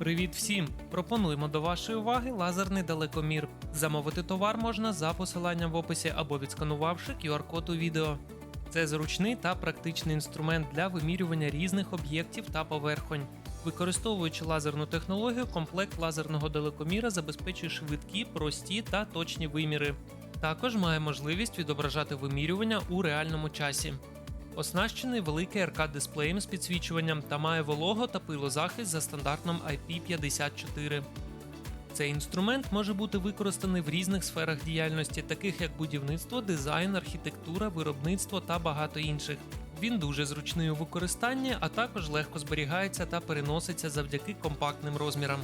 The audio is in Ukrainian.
Привіт всім! Пропонуємо до вашої уваги лазерний далекомір. Замовити товар можна за посиланням в описі або відсканувавши QR-код у відео. Це зручний та практичний інструмент для вимірювання різних об'єктів та поверхонь. Використовуючи лазерну технологію, комплект лазерного далекоміра забезпечує швидкі, прості та точні виміри. Також має можливість відображати вимірювання у реальному часі. Оснащений великий аркад-дисплеєм з підсвічуванням та має волого та пилозахист за стандартом IP54. Цей інструмент може бути використаний в різних сферах діяльності, таких як будівництво, дизайн, архітектура, виробництво та багато інших. Він дуже зручний у використанні, а також легко зберігається та переноситься завдяки компактним розмірам.